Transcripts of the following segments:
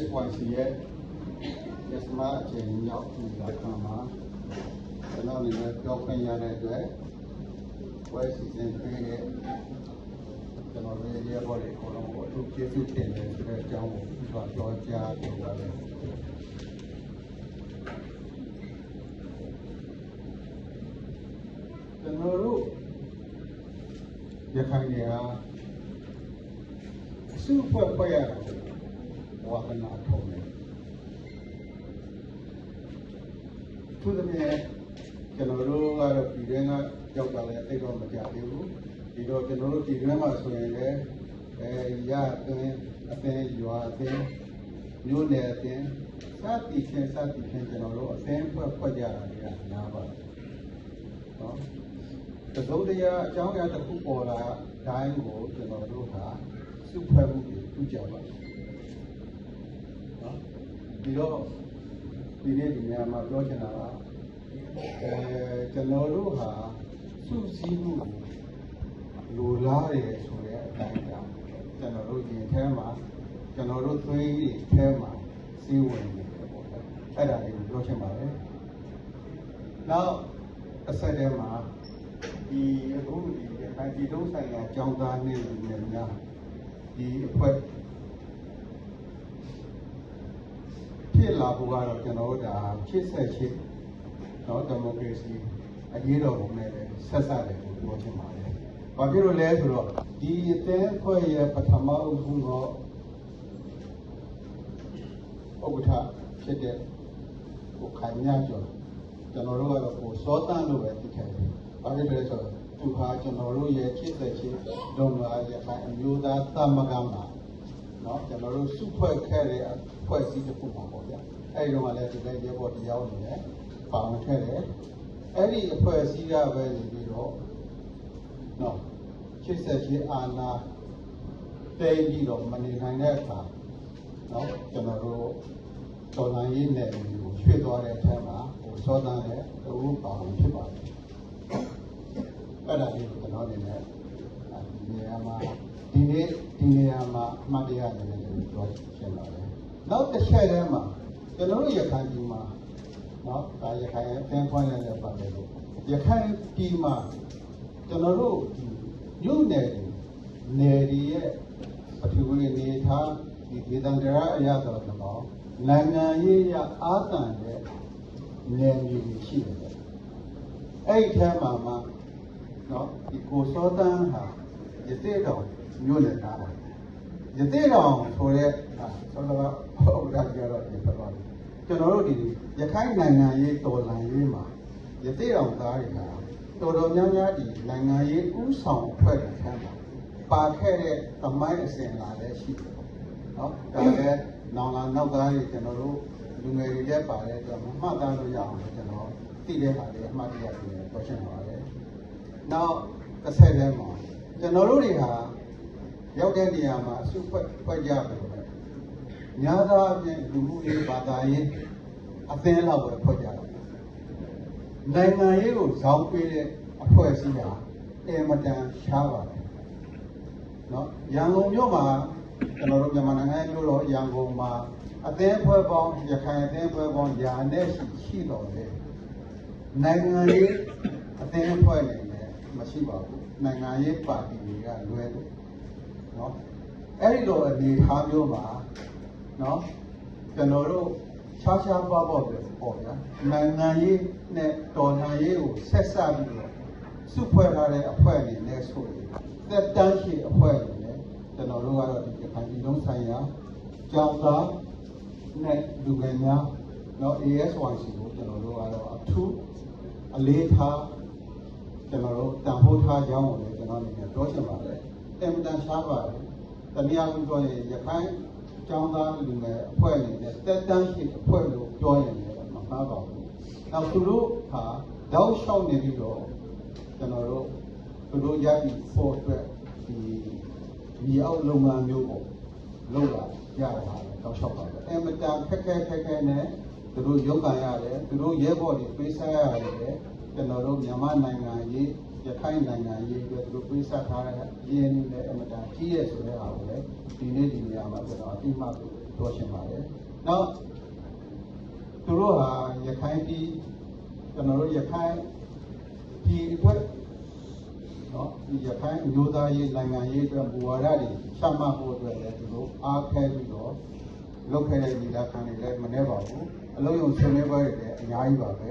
ASYC ရဲ့ရစမအချိန်မြောက်ဒီကခံမှာကျွန်တော်အနေနဲ့ပြောခွင့်ရတဲ့အတွက်ဝယ်စီစဉ်ပေးတဲ့ကျွန်တော်တို့ရဲ့ဘော်လေးကိုတော့အထူးကျေးဇူးတင်တယ်ဆိုတဲ့အကြောင်းကိုပြောပြောကြားတင်ပါတယ်ကျွန်တော်တို့ရခိုင်နေဟာအစုဖွဲ့ဖွဲ့ရတာ ဝါသနာထုံးတယ်သူတို့ရဲ့ကျွန်တော်တို့ကတော့ဒီထဲကရောက်တာလည်းတိတ်တော့မကြသေးဘူးဒီတော့ကျွန်တော်တို့ဒီထဲမှာဆိုရင်လည်းအဲရအသင်းအသင်းရွာအသင်းမြို့နယ်အသင်းစသည်ဖြင့်စသည်ဖြင့်ကျွန်တော်တို့အသင်းဖွဲ့ဖွဲ့ကြတာတွေကများပါတယ်နော်တစုံတရာအကြောင်းအရာတစ်ခုပေါ်လာတိုင်းကိုကျွန်တော်တို့ဟာစုဖွဲ့မှုတွေပြုကြပါမယ်။နော် ဒီတော့ဒီနေ့ဒီနေရာမှာပြောချင်တာကအဲကျွန်တော်တို့ဟာစုစည်းမှုကိုလိုလားတယ်ဆိုတဲ့အတိုင်းကြောင့်ကျွန်တော်တို့ဒီထဲမှာကျွန်တော်တို့သွေးတွေထဲမှာစီးဝင်နေတယ်ပေါ့လေ။အဲ့ဒါလေးကိုပြောချင်ပါတယ်။နောက်အဆက်တည်းမှာဒီအခုဒီအဒီတုံးဆိုင်ရာကျောင်းသားနေလူတွေများဒီအဖွဲ့ ဖြစ်လာဖို့ကတော့ကျွန်တော်တို့ဒါဖြစ်ဆက်ချစ်တော့ဒီမိုကရေစီအရေးတော်ပုံနဲ့ဆက်ဆက်တယ်လို့ပြောချင်ပါတယ်။ဘာဖြစ်လို့လဲဆိုတော့ဒီအသင်းအဖွဲ့ရဲ့ပထမအုပ်စုတော့ဥက္ကဋ္ဌဖြစ်တဲ့ကိုခိုင်မြကျော်ကျွန်တော်တို့ကတော့ကိုစောတန်းလို့ပဲသိခဲ့တယ်။ဘာဖြစ်လဲဆိုတော့သူဟာကျွန်တော်တို့ရဲ့ဖြစ်သက်ချင်းဒုံလာရခိုင်အမျိုးသားသမဂ္ဂမှာ နော်ကျွန်တော်တို့စုဖွဲ့ခဲ့တဲ့အဖွဲ့အစည်းတစ်ခုပါပေါ့ဗျာအဲဒီတော့ကလည်းဒီလိုရေပေါ်တရားဝင်နဲ့ပါဝင်ခဲ့တယ်အဲ့ဒီအဖွဲ့အစည်းကပဲပြီးတော့နော်ချစ်ဆက်ချင်းအာနာတိတ်ပြီးတော့မနေနိုင်တဲ့အခါနော်ကျွန်တော်တို့တော်လိုင်းရေးနယ်ကိုရွှေ့သွားတဲ့အထက်မှာဟိုစောသားတဲ့သူပါဝင်ဖြစ်ပါတယ်အဲ့ဒါလေးကိုကျွန်တော်အနေနဲ့ ဒီနေရာမှာဒီနေ့ဒီနေရာမှာအမှတ်တရအနေနဲ့ပြောရှင်းပါတယ်။နောက်တစ်ချက်တည်းမှာကျွန်တော်တို့ရခိုင်ပြည်မှာနော်ဒါရခိုင်အသင်းခွင့်ရတဲ့ပါတယ်လို့ရခိုင်ပြည်မှာကျွန်တော်တို့ဒီမြို့နယ်တွေနယ်တွေရဲ့ပထဝီအနေထားဒီဒေသန္တရအရာတော်တော့နိုင်ငံရေးရအာသံတဲ့နယ်မြေတွေရှိတယ်။အဲ့ဒီထဲမှာမှနော်ဒီကိုစောတန်းဟာ ရသေးတော်မြို့နယ်သားပါရသေးတော်ဆိုတဲ့ဟာဆောတော့ဟုတ်တာကြတော့ဒီဖတ်ပါကျွန်တော်တို့ဒီရခိုင်နိုင်ငံရေးတော်လှန်ရေးမှာရသေးတော်သားတွေကတော်တော်များများဒီနိုင်ငံရေးဥဆောင်အဖွဲ့တွေထမ်းပါပါခဲ့တဲ့သမိုင်းအစဉ်လာလည်းရှိတယ်နော်ဒါလည်းနောင်လာနောက်သားတွေကျွန်တော်တို့လူငယ်တွေလည်းပါတဲ့အတွက်မမှတ်သားလို့ရအောင်လို့ကျွန်တော်သိတဲ့ဟာတွေအမှတ်တရတွေပြောချင်ပါတယ်။နောက်တစ်ဆက်တည်းမှာ ကျွန်တော်တို့တွေဟာရောက်တဲ့နေရာမှာအစုဖွဲ့ဖွဲ့ကြတယ်ပဲ။ညာသာအပြင်လူမှုရေးဘာသာရေးအသင်းလောက်ပဲဖွဲ့ကြတယ်။နိုင်ငံရေးကိုဇောင်းပေးတဲ့အဖွဲ့အစည်းဟာအင်မတန်ရှားပါတယ်။နော်ရန်ကုန်မြို့မှာကျွန်တော်တို့မြန်မာနိုင်ငံမြို့တော်ရန်ကုန်မှာအသင်းအဖွဲ့ပေါင်းရခိုင်အသင်းအဖွဲ့ပေါင်းယာနဲ့ရှိရှိတော်တယ်နိုင်ငံရေးအသင်းအဖွဲ့နေနဲ့မရှိပါဘူး နိုင်ငံရေးပါတီတွေကလွဲတယ်နော်အဲ့ဒီလိုအနေထားမျိုးမှာနော်ကျွန်တော်တို့ခြားခြားပါပေါ့ပဲပေါ့ဗျာနိုင်ငံရေးနဲ့တော်လှန်ရေးကိုဆက်စပ်ပြီးတော့စုဖွဲ့ထားတဲ့အဖွဲ့တွေနဲ့ဆိုရင်သက်တမ်းရှိအဖွဲ့တွေနဲ့ကျွန်တော်တို့ကတော့ဒီခိုင်ပြည်လုံးဆိုင်ရာကြောင်သားနဲ့လူငယ်များတော့ ASYC ကိုကျွန်တော်တို့ကတော့အထူးအလေးထား ကျွန်တော်တို့တန်ဖိုးထားကြောင်းကိုလည်းကျွန်တော်အနေနဲ့ပြောချင်ပါတယ်။အင်မတန်ရှားပါတယ်။တနည်းအားဖြင့်ပြောရင်ရခိုင်ကျောင်းသားလူငယ်အဖွဲ့အနေနဲ့တက်တန်းရှိအဖွဲ့လို့ပြောရင်လည်းမမှားပါဘူး။နောက်သူတို့ဟာတောက်လျှောက်နေပြီးတော့ကျွန်တော်တို့သူတို့ရည်ဖို့အတွက်ဒီဒီအောက်လုပ်ငန်းမျိုးပေါ့လုပ်လာရတာတောက်လျှောက်ပါပဲအမတန်ခက်ခဲခက်ခဲနဲ့သူတို့ရုပ်ကန်ရတယ်သူတို့ရဲဘော်တွေပေးစားရတယ် ကျွန်တော်တို့မြန်မာနိုင်ငံရေးရခိုင်နိုင်ငံရေးအတွက်သူတို့ပေးစားထားတဲ့ရင်းနှီးနဲ့အမတန်ကြီးရဲ့ဆိုတဲ့အားကိုလည်းဒီနေ့ဒီနေရာမှာကျွန်တော်အတိအမှတ်ပြောချင်ပါတယ်နောက်သူတို့ဟာရခိုင်ပြည်ကျွန်တော်တို့ရခိုင်ပြည်အတွက်နော်ဒီရခိုင်အမျိုးသားရေးနိုင်ငံရေးအတွက်မူဝါဒတွေချမှတ်ဖို့အတွက်လည်းသူတို့အားခဲပြီးတော့လုပ်ခဲ့တဲ့ဒီလာခံတွေလည်းမနှဲပါဘူးအလုံးယုံဆွေးနွေးပွဲတွေလည်းအများကြီးပါပဲ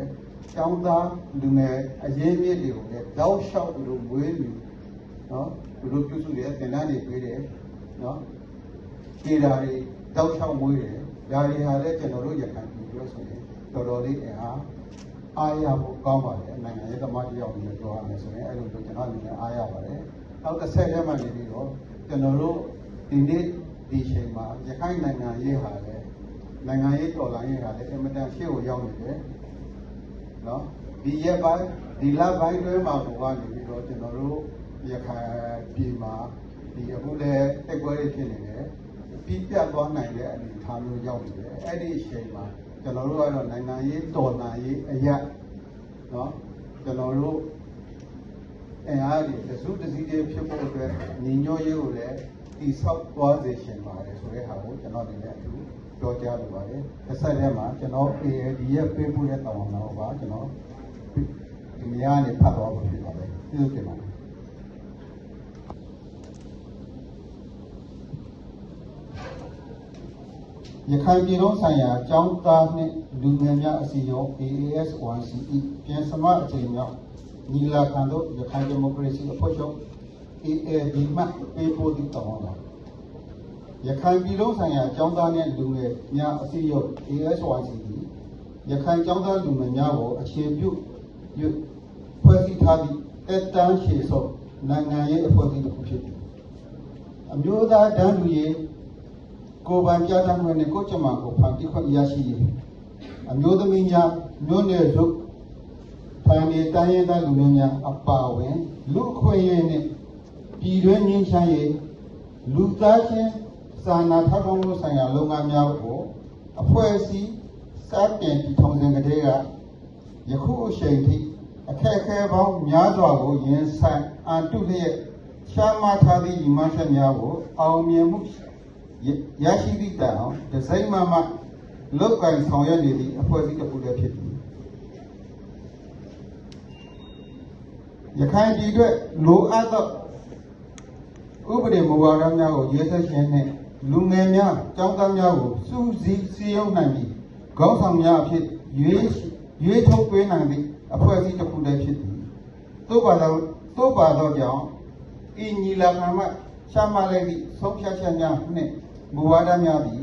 ကျောင်းသားလူငယ်အရေးမြစ်တွေကိုလည်းတောက်လျှောက်သူတို့မွေးလူနော်သူတို့ပြုစုတယ်သင်တန်းတွေပေးတယ်နော်ဒီဓာတ်တွေတောက်လျှောက်မွေးတယ်ဒါတွေဟာလည်းကျွန်တော်တို့ရခိုင်ပြည်ပြောဆိုရင်တော်တော်လေးအင်အားအားရဖို့ကောင်းပါတယ်နိုင်ငံရေးသမားတယောက်ကိုပြောရမယ်ဆိုရင်အဲ့လိုဆိုကျွန်တော်အနေနဲ့အားရပါတယ်နောက်တစ်ဆက်ထဲမှာနေပြီးတော့ကျွန်တော်တို့ဒီနေ့ဒီချိန်မှာရခိုင်နိုင်ငံရေးဟာလည်းနိုင်ငံရေးတော်လှန်ရေးဟာလည်းအင်မတန်ရှေ့ကိုရောက်နေတယ် နော်ဒီရက်ပိုင်းဒီလပိုင်းတွဲမှာဘုရားနေပြီးတော့ကျွန်တော်တို့ရခိုင်ပြည်မှာဒီအခုလည်းတိုက်ပွဲတွေဖြစ်နေတယ်ပြီးပြတ်သွားနိုင်တဲ့အနေအထားမျိုးရောက်နေတယ်အဲ့ဒီအချိန်မှာကျွန်တော်တို့ကတော့နိုင်ငံရေးတော်လှန်ရေးအရာနော်ကျွန်တော်တို့အင်အားကြီးတစုတစည်းတည်းဖြစ်ဖို့အတွက်ညီညွတ်ရေးကိုလည်းတည်ဆောက်သွားစေရှင်ပါတယ်ဆိုတဲ့ဟာကိုကျွန်တော်ဒီနေ့အထူး ပြောကြားလိုပါတယ်။တစ်ဆက်တည်းမှာကျွန်တော် AAD ရဲ့ပေးပို့တဲ့တောင်းတော်ပါကျွန်တော်ဒီနေရာနေဖတ်သွားဖို့ဖြစ်ပါတယ်။ကျေးဇူးတင်ပါတယ်။ရခိုင်ပြည်တော်ဆိုင်ရာအကြောင်းသားနှင့်လူငယ်များအစည်းအရုံး AAS1CE ပြန်စမအချိန်မြောက်ညီလာခံတို့ရခိုင်ဒီမိုကရေစီအဖွဲ့ချုပ် AAD မှပေးပို့သည့်တောင်းပါ ရခိုင်ပြည်တော်ဆိုင်ရာအကြောင်းသားနှင့်လူငယ်များအစည်းအရုံး AAS1CE ရခိုင်အကြောင်းသားလူငယ်များကိုအခြေပြုပြုဖွဲ့စည်းထားသည့်တက်တန်းရှေဆုံးနိုင်ငံရေးအဖွဲ့အစည်းတစ်ခုဖြစ်သည်အမျိုးသားတန်းလူရေးကိုယ်ပိုင်ပြဋ္ဌာန်းခွင့်နဲ့ကိုယ်ကျမကိုဖန်တီးခွင့်ရရှိရေးအမျိုးသမီးများမြို့နယ်စုဖန်တီးတိုင်းရင်းသားလူမျိုးများအပါအဝင်လူအခွင့်အရေးနဲ့ပြည်တွင်းငြိမ်းချမ်းရေးလူသားချင်း စာနာထောက်ထားမှုဆိုင်ရာလုပ်ငန်းများကိုအဖွဲ့အစည်းစတင်တည်ထောင်စဉ်ကတည်းကယခုအချိန်ထိအခက်အခဲပေါင်းများစွာကိုရင်ဆိုင်အန်တုလျက်ရှားမထားသည့်ညီမချက်များကိုအောင်မြင်မှုရရှိသည့်တိုင်အောင်ဒီဇိုင်းမှမှလုတ်ကင်ဆောင်ရွက်နေသည့်အဖွဲ့အစည်းတစ်ခုလည်းဖြစ်သည်ရခိုင်ပြည်အတွက်လိုအပ်သောဥပဒေမူဝါဒများကိုရေးဆွဲခြင်းနှင့် လူငယ်များကျောင်းသားများကိုစူးစီးစည်းရုံးနိုင်ပြီးခေါင်းဆောင်များအဖြစ်ရွေးရွေးထုတ်ပေးနိုင်သည့်အဖွဲ့အစည်းတစ်ခုလည်းဖြစ်သည်သို့ပါတော့သို့ပါတော့ကြောင့်ဤညီလာခံမှရှားမလိုက်သည့်ဆုံးဖြတ်ချက်များနှင့်မူဝါဒများသည်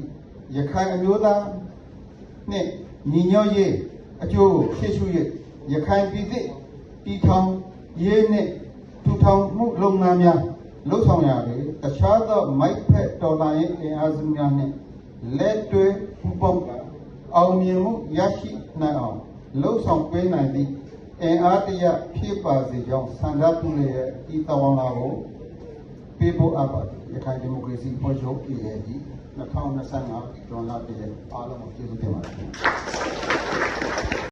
ရခိုင်အမျိုးသားနှင့်ညီညွတ်ရေးအကျိုးကိုရှေ့ရှု၍ရခိုင်ပြည်သည့်တည်ထောင်ရေးနှင့်ထူထောင်မှုလုပ်ငန်းများလှုပ်ဆောင်ရာတွင် တခြားသောမိုက်ဖက်တော်လှန်ရေးအင်အားစုများနှင့်လက်တွဲပူးပေါင်းကာအောင်မြင်မှုရရှိနိုင်အောင်လှုပ်ဆောင်ပေးနိုင်သည့်အင်အားတရဖြစ်ပါစေကြောင်းဆန္ဒပြုလျက်ဤတော်လာကိုပေးဖို့အပ်ပါတယ်ရခိုင်ဒီမိုကရေစီဖွဲ့ချုပ် AAD 2025ဒေါ်လာပြည်အားလုံးကိုကျေးဇူးတင်ပါတယ်